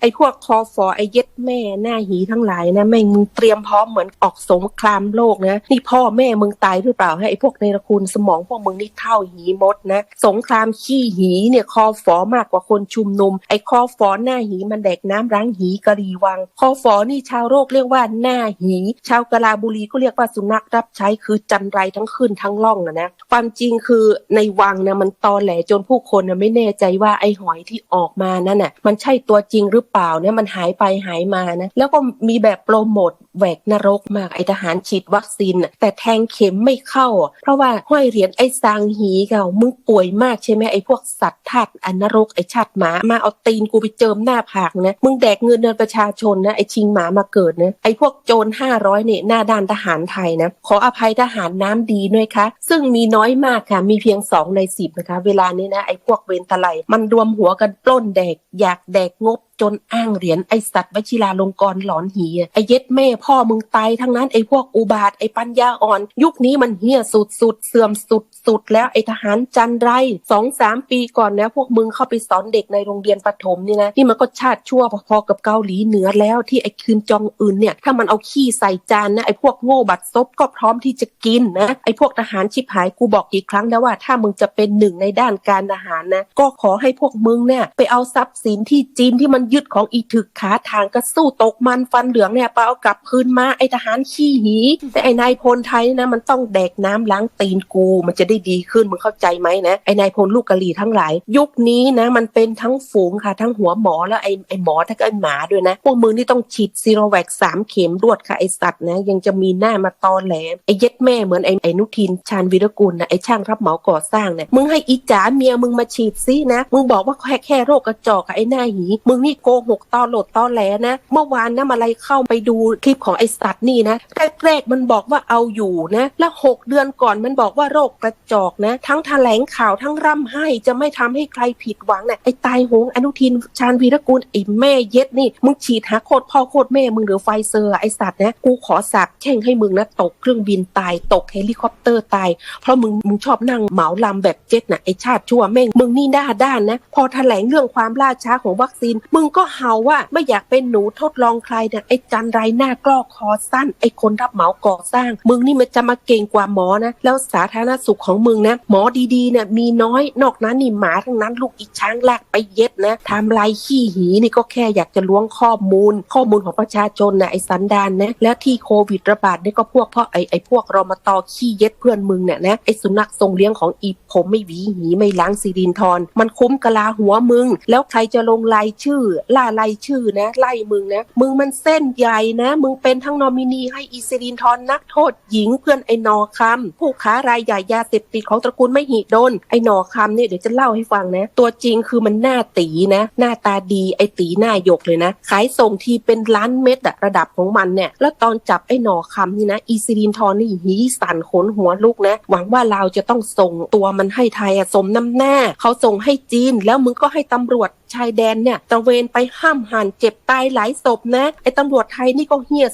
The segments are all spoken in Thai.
ไอ้พวกคอฟอไอ้เย็ดแม่หน้าหีทั้งหลายนะแม่งมึงเตรียมพร้อมเหมือนออกสงครามโลกนะนี่พ่อแม่มึงตายหรือเปล่าให้ไอ้พวกในระคุณสมองพวกมึงนี่เท่าหีมดนะ สงครามขี้หีเนี่ยคอฟอมากกว่าคนชุมนุม ไอ้คอฟอหน้าหีมันแดกน้ำร้างหีกะรีวัง คอฟอนี่ชาวโลกเรียกว่าหน้าหี ชาวกะลาบุรีก็เรียกว่าสุนัขรับใช้คือจันไรทั้งขึ้นทั้งล่องนะนะความจริงคือในวังนะมันตอแหลจนผู้คนนะไม่แน่ใจว่าไอ้หอยที่ออกมานั่นน่ะมันใช่ตัวจริงหรือือเปล่าเนี่ยมันหายไปหายมานะแล้วก็มีแบบโปรโมท แหวกนรกมากไอทหารฉีดวัคซีนแต่แทงเข็มไม่เข้า เพราะว่าห้อยเหรียญไอซางหีเก่ามึงป่วยมากใช่ไหมไอพวกสัตว์ทาสอันนรกไอชาติหมามาเอาตีนกูไปเจิมหน้าผากนะมึงแดกเงินเดือนประชาชนนะไอชิงหมามาเกิดนะไอพวกโจรห้าร้อยเนี่ยหน้าด้านทหารไทยนะขออภัยทหารน้ำดีด้วยค่ะซึ่งมีน้อยมากค่ะมีเพียงสองในสิบนะคะ เวลานี้นะไอพวกเวรตะไลมันรวมหัวกันปล้นแดกอยากแดกงบจนอ้างเหรียญไอสัตว์วชิราลงกรหลอนหีไอเย็ดแม่พพอมึงตายทั้งนั้นไอ้พวกอุบาทไอ้ปัญญาอ่อน ยุคนี้มันเหี้ยสุดสุดเสื่อมสุดสุดแล้วไอทหารจันไรสองสามปีก่อนนะพวกมึงเข้าไปสอนเด็กในโรงเรียนประถมนี่นะนี่มันก็ชาติชั่วพอๆกับเกาหลีเหนือแล้วที่ไอคืนจองอื่นเนี่ยถ้ามันเอาขี้ใส่จานนะไอพวกโง่บัดซบก็พร้อมที่จะกินนะไอพวกทหารชิบหายกูบอกกี่ครั้งแล้วว่า ถ้ามึงจะเป็นหนึ่งในด้านการทหารนะก็ขอให้พวกมึงเนี่ยไปเอาทรัพย์สินที่จีนที่มันยึดของอีถึกขาทางก็สู้ตกมันฟันเหลืองเนี่ยไปเอากลับคืนมาไอทหารขี้หี แต่ไอนายพลไทยนะมันต้องแดกน้ำล้างตีนกู มันจะได้ดีขึ้นมึงเข้าใจไหมนะไอนายพลลูกกะหรี่ทั้งหลาย ยุคนี้นะมันเป็นทั้งฝูงค่ะ ทั้งหัวหมอแล้วไอไอหมอทั้งไอหมาด้วยนะ พวกมึงนี่ต้องฉีดซีโรแวคสามเข็มรวดค่ะไอสัตว์นะ ยังจะมีหน้ามาตอแหลไอเย็ดแม่เหมือนไอไอนุทินชาญวีรกุลนะไอช่างรับเหมาก่อสร้างเนี่ยมึงให้อีจ๋าเมียมึงมาฉีดซินะมึงบอกว่าแค่แค่โรคกระจอกกับไอหน้าหี มึงนี่โกหกตอหลดตอแหลนะ เมื่อวานนะมาไลเข้าไปดูคลิปของไอสัตว์นี่นะแรกๆมันบอกว่าเอาอยู่นะแล้วหกเดือนก่อนมันบอกว่าโรคกระจอกนะ ทั้งแถลงข่าวทั้งร่ำให้จะไม่ทำให้ใครผิดหวังนะ่ะไอตายโหงอนุทินชาญวีรกูลไอแม่เย็ดนี่มึงฉีดหาโคตรพ่อโคตรแม่มึงหรือไฟเซอร์ไอสัตว์นะกูขอสาบแช่งให้มึงนะตกเครื่องบินตายตกเฮลิคอปเตอร์ตาย เพราะมึงมึงชอบนั่งเหมาลำแบบเจ็ตนะไอชาติชั่วแม่งมึงนี่ด้าด้านนะ พอแถลงเรื่องความล่าช้าของวัคซีน มึงก็เฮาว่าไม่อยากเป็นหนูทดลองใครเนี่ยไอ้จันไรหน้ากล้อคอสั้น ไอ้คนรับเหมาก่อสร้าง มึงนี่มันจะมาเก่งกว่าหมอนะแล้วสาธารณสุขของมึงนะหมอดีๆเนี่ยมีน้อยนอกนั้นนี่หมาทั้งนั้นลูกอีช้างลากไปเย็ดนะทำลายขี้หีนี่ก็แค่อยากจะล้วงข้อมูล ข้อมูลของประชาชนนะไอ้สันดานนะแล้วที่โควิดระบาดนี่ก็พวกเพราะไอ้ไอ้พวกรอมาตอขี้เย็ดเพื่อนมึงเนี่ยนะไอ้สุนัขทรงเลี้ยงของอีผมไม่หวีหีไม่ล้างซีรินทรมันคุ้มกะลาหัวมึง แล้วใครจะลงรายชื่อ ล่ารายชื่อนะไล่มึงนะมึงมันเส้นใหญ่นะ มึงเป็นทั้งนอมินีให้อีซิรินทรนักโทษหญิงเพื่อนไอ้นอคำผู้ค้ารายใหญ่ยาเสพติดของตระกูลไม่หิดนไอ้นอคำเนี่ยเดี๋ยวจะเล่าให้ฟังนะ ตัวจริงคือมันหน้าตีนะ หน้าตาดีไอ้ตีหน้าหยกเลยนะ ขายส่งทีเป็นล้านเม็ดอะระดับของมันเนี่ยแล้วตอนจับไอ้นอคำนี่นะอีซิรินทรนี่หีสั่นขนหัวลุกนะ หวังว่าเราจะต้องส่งตัวมันให้ไทยอะสมน้ำหน้า เขาส่งให้จีนแล้วมึงก็ให้ตำรวจชายแดนเนี่ยตระเวนไปห้ามหันเจ็บตายหลายศพนะไอ้ตำรวจไทยนี่ก็เฮี้ย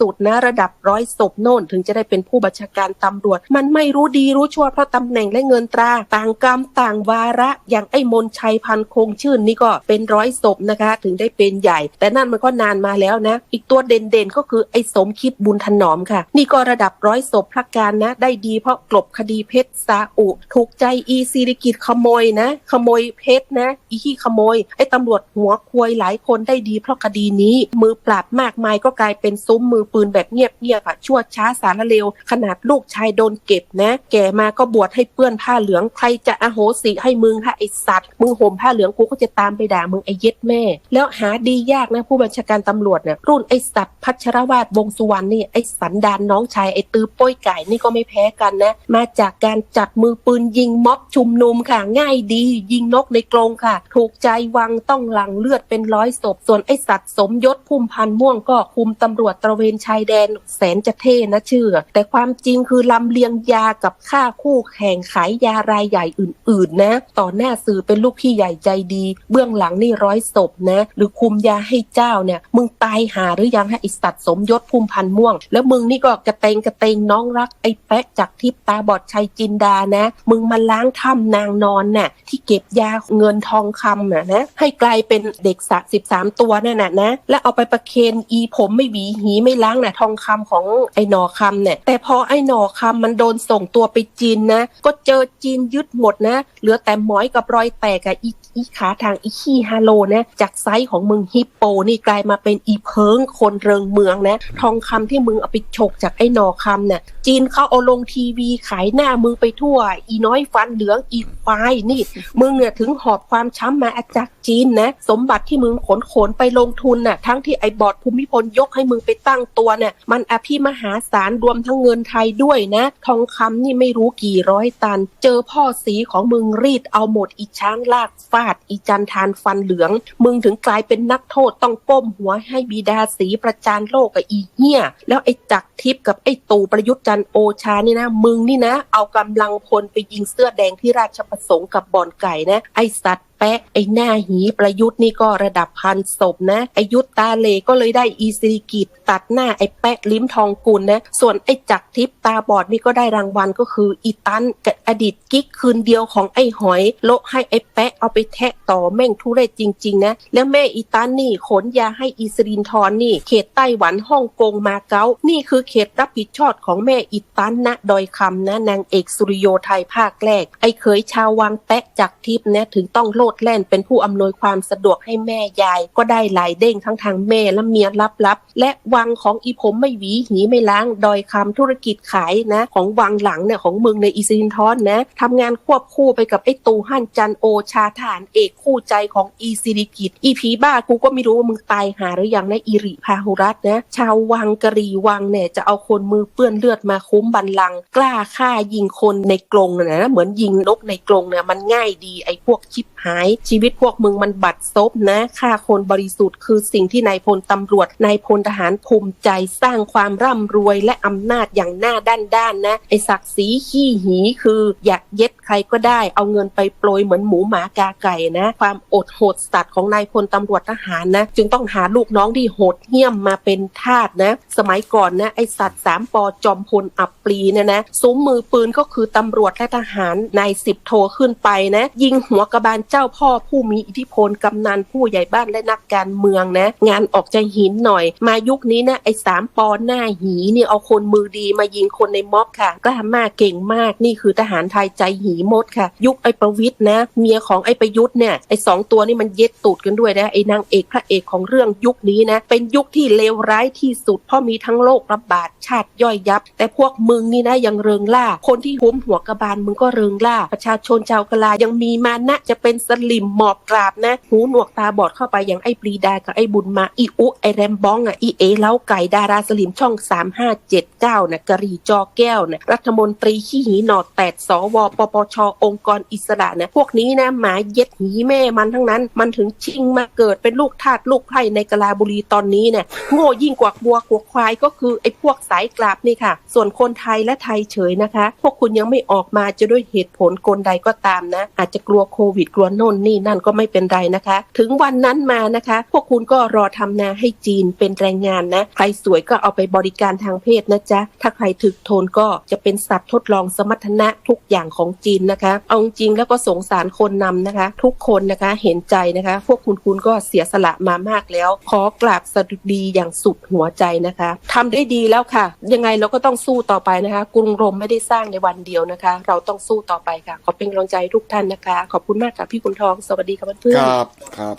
สุดๆนะระดับร้อยศพโน่นถึงจะได้เป็นผู้บัญชาการตำรวจ มันไม่รู้ดีรู้ชั่วเพราะตำแหน่งและเงินตราต่างกรรมต่างวาระอย่างไอ้มนชัยพันคงชื่นนี่ก็เป็นร้อยศพนะคะ ถึงได้เป็นใหญ่ แต่นั่นมันก็นานมาแล้วนะ อีกตัวเด่นๆก็คือไอ้สมคิดบุญถนอมค่ะ นี่ก็ระดับร้อยศพพระการนะ ได้ดีเพราะกลบคดีเพชรซาอุ ถูกใจอีซีริกิจขโมยนะ ขโมยเพชรนะ อีขี้ขโมยไอ้ตำรวจหัวควยหลายคนได้ดีเพราะคดีนี้ มือปราบมากมายก็กลายเป็นซุ้มมือปืนแบบเงียบๆอะชั่วช้าสารเลว ขนาดลูกชายโดนเก็บนะ แก่มาก็บวชให้เปื้อนผ้าเหลือง ใครจะอโหสิให้มึงค่ะไอสัตว์มึงห่มผ้าเหลืองกูก็จะตามไปด่ามึงไอเย็ดแม่ แล้วหาดียากนะผู้บัญชาการตำรวจเนี่ยรุ่นไอสัตว์พัชรวาดวงสุวรรณนี่ไอสันดานน้องชายไอตือป้อยไก่นี่ก็ไม่แพ้กันนะ มาจากการจัดมือปืนยิงม็อบชุมนุมค่ะง่ายดี ยิงนกในกรงค่ะ ถูกใจวังต้องหลังเลือดเป็นร้อยศพ ส่วนไอสัตว์สมยศพุ่มพันม่วงก็คุมตำรวจตระเวนชายแดนแสนจะเท่นะเชื่อ แต่ความจริงคือลำเลียงยากับค่าคู่แข่งขายยารายใหญ่อื่น ๆ นะ ต่อหน้าสื่อเป็นลูกพี่ใหญ่ใจดี เบื้องหลังนี่ร้อยศพนะ หรือคุมยาให้เจ้าเนี่ยมึงตายหาหรือยังให้ไอสัตว์สมยศพุ่มพันม่วง แล้วมึงนี่ก็กระเตงกระเตงน้องรักไอแป๊ะจากทิพตาบอดชัยจินดานะ มึงมาล้างถ้ำนางนอนน่ะที่เก็บยาเงินทองคำน่ะนะให้กลายเป็นเด็กสะสิบสามตัวนั่นน่ะนะ แล้วเอาไปประเคนอีผมไม่หวีหีไม่ล้างน่ะทองคำของไอ้หนอคำเนี่ย แต่พอไอ้หนอคำมันโดนส่งตัวไปจีนนะ ก็เจอจีนยึดหมดนะ เหลือแต่หมอยกับรอยแตกกับอีอีขาทางอีขี้ฮาโลนะจากไซส์ของมึงฮิปโปนี่กลายมาเป็นอีเพิงคนเริงเมืองนะ ทองคำที่มึงเอาไปฉกจากไอ้หนอคำเนี่ยจีนเขาเอาลงทีวีขายหน้ามึงไปทั่ว อีน้อยฟันเหลืองอีไฟนี่ มึงเนี่ยถึงหอบความช้ำมาจากจีนนะ สมบัติที่มึงขนขนไปลงทุนน่ะ ทั้งที่ไอ้บอร์ดภูมิพลยกให้มึงไปตั้งตัวเนี่ย มันอภิมหาศาลรวมทั้งเงินไทยด้วยนะ ทองคำนี่ไม่รู้กี่ร้อยตัน เจอพ่อสีของมึงรีดเอาหมดอีช้างลากฟาด อีจันทานฟันเหลือง มึงถึงกลายเป็นนักโทษต้องก้มหัวให้บิดาสีประจานโลกกับอีเหี้ย แล้วไอ้จักทิพย์กับไอ้ตู่ประยุทธ์จันโอชานี่นะ มึงนี่นะ เอากำลังพลไปยิงเสื้อแดงที่ราชประสงค์กับบ่อนไก่นะ ไอ้สัตว์ แปะไอ้หน้าหีประยุทธ์นี่ก็ระดับพันศพนะไอยุทธตาเลก็เลยได้อีสิริกิตตัดหน้าไอ้แปะลิ้มทองกุลนะส่วนไอ้จักรทิพย์ตาบอดนี่ก็ได้รางวัลก็คืออีตันกับอดีตกิ๊กคืนเดียวของไอ้หอยโละให้ไอ้แปะเอาไปแทะต่อแม่งทุเรศจริงๆนะแล้วแม่อีตันนี่ขนยาให้อีสรินทรนี่ เขตไต้หวันฮ่องกงมาเก๊านี่คือเขตรับผิดชอบของแม่อีตันนะดอยคำนะนางเอกสุริโยไทยภาคแรกไอ้เขยชาววังแปะจักรทิพย์เนี่ยถึงต้องโลดแล่นเป็นผู้อำนวยความสะดวกให้แม่ยาย ก็ได้หลายเด้งทั้งทางแม่และเมียลับๆและวังของอีผมไม่หวีหีไม่ล้างดอยคำธุรกิจขายนะ ของวังหลังเนี่ยของเมืองในอีซินทอนนะทำงานควบคู่ไปกับไอ้ตูฮั่นจันโอชาฐานเอกคู่ใจของอีซิริกิจอีผีบ้ากูก็ไม่รู้ว่ามึงตายหาหรือยังนะอิริพาหุรัตน์นะ ชาววังกะรีวังเนี่ยจะเอาคนมือเปื้อนเลือดมาคุ้มบันลัง กล้าฆ่ายิงคนในกรงนะนะเหมือนยิงนกในกรงเนี่ยมันง่ายดีไอ้พวกชิบหายชีวิตพวกมึงมันบัดซบนะฆ่าคนบริสุทธิ์คือสิ่งที่นายพลตำรวจนายพลทหารภูมิใจสร้างความร่ำรวยและอำนาจอย่างหน้าด้านด้านๆนะ ไอ้ศักดิ์ศรีขี้หีคือ อยากเย็ดใครก็ได้เอาเงินไปโปรยเหมือนหมูหมากาไก่นะ ความอดโหดสัตว์ของนายพลตำรวจทหารนะ จึงต้องหาลูกน้องที่โหดเหี้ยมมาเป็นทาสนะ สมัยก่อนนะไอสัตว์สามปอจอมพลอับปรีเนี่ยนะซุ้มมือปืนก็คือตำรวจและทหารนายสิบโทขึ้นไปนะ ยิงหัวกระบาลเจ้าพ่อผู้มีอิทธิพลกำนันผู้ใหญ่บ้านและนักการเมืองนะ งานออกจะหินหน่อย มายุคนี้นะไอ้สามปอหน้าหีเนี่ยเอาคนมือดีมายิงคนในม็อบค่ะกล้ามากเก่งมากนี่คือทหารไทยใจหีมดค่ะ ยุคไอ้ประวิทย์นะ เมียของไอ้ประยุทธ์เนี่ยไอ้สองตัวนี่มันเย็ดตูดกันด้วยนะไอ้นางเอกพระเอกของเรื่องยุคนี้นะเป็นยุคที่เลวร้ายที่สุด เพราะมีทั้งโรคระบาดชาติย่อยยับ แต่พวกมึงนี่นะยังเริงล่า คนที่หุ้มหัวกระบาลมึงก็เริงล่า ประชาชนชาวกะลายังมีมานะจะเป็นสลิมหมอบกราบนะ หูหนวกตาบอดเข้าไปอย่างไอ้ปรีดากับไอ้บุญมาอีอุไอ้แรมบ้องอะอีเอเล้าไก่ดาราสลิมช่อง 3579นะกะหรีจอแก้วนะรัฐมนตรีขี้หีหนอดแตดสวปปชองค์กรอิสระนะพวกนี้นะหมาเย็ดหีแม่มันทั้งนั้น มันถึงชิงมาเกิดเป็นลูกทาสลูกไพร่ในกะลาบุรีตอนนี้เนี่ยโง่ยิ่งกว่าวัวกว่าควายก็คือไอ้พวกสายกราบนี่ค่ะ ส่วนคนไทยและไทยเฉยนะคะ พวกคุณยังไม่ออกมาจะด้วยเหตุผลกลใดก็ตามนะ อาจจะกลัวโควิดกลัวโน่นนี่นั่นก็ไม่เป็นไรนะคะ ถึงวันนั้นมานะคะ พวกคุณก็รอทำนาให้จีนเป็นแรงงานนะ ใครสวยก็เอาไปบริการทางเพศนะจ๊ะ ถ้าใครถึกโทนก็จะเป็นสัตว์ทดลองสมรรถนะทุกอย่างของจีนนะคะ เอาจริงแล้วก็สงสารคนนำนะคะ ทุกคนนะคะเห็นใจนะคะ พวกคุณคุณก็เสียสละมามากแล้ว ขอกราบสดุดีอย่างสุดหัวใจนะคะทำได้ดีแล้วค่ะ ยังไงเราก็ต้องสู้ต่อไปนะคะ กรุงรมไม่ได้สร้างในวันเดียวนะคะ เราต้องสู้ต่อไปค่ะ ขอเป็นกำลังใจทุกท่านนะคะ ขอบคุณมากค่ะพี่คุณทอง สวัสดีค่ะเพื่อนครับครับ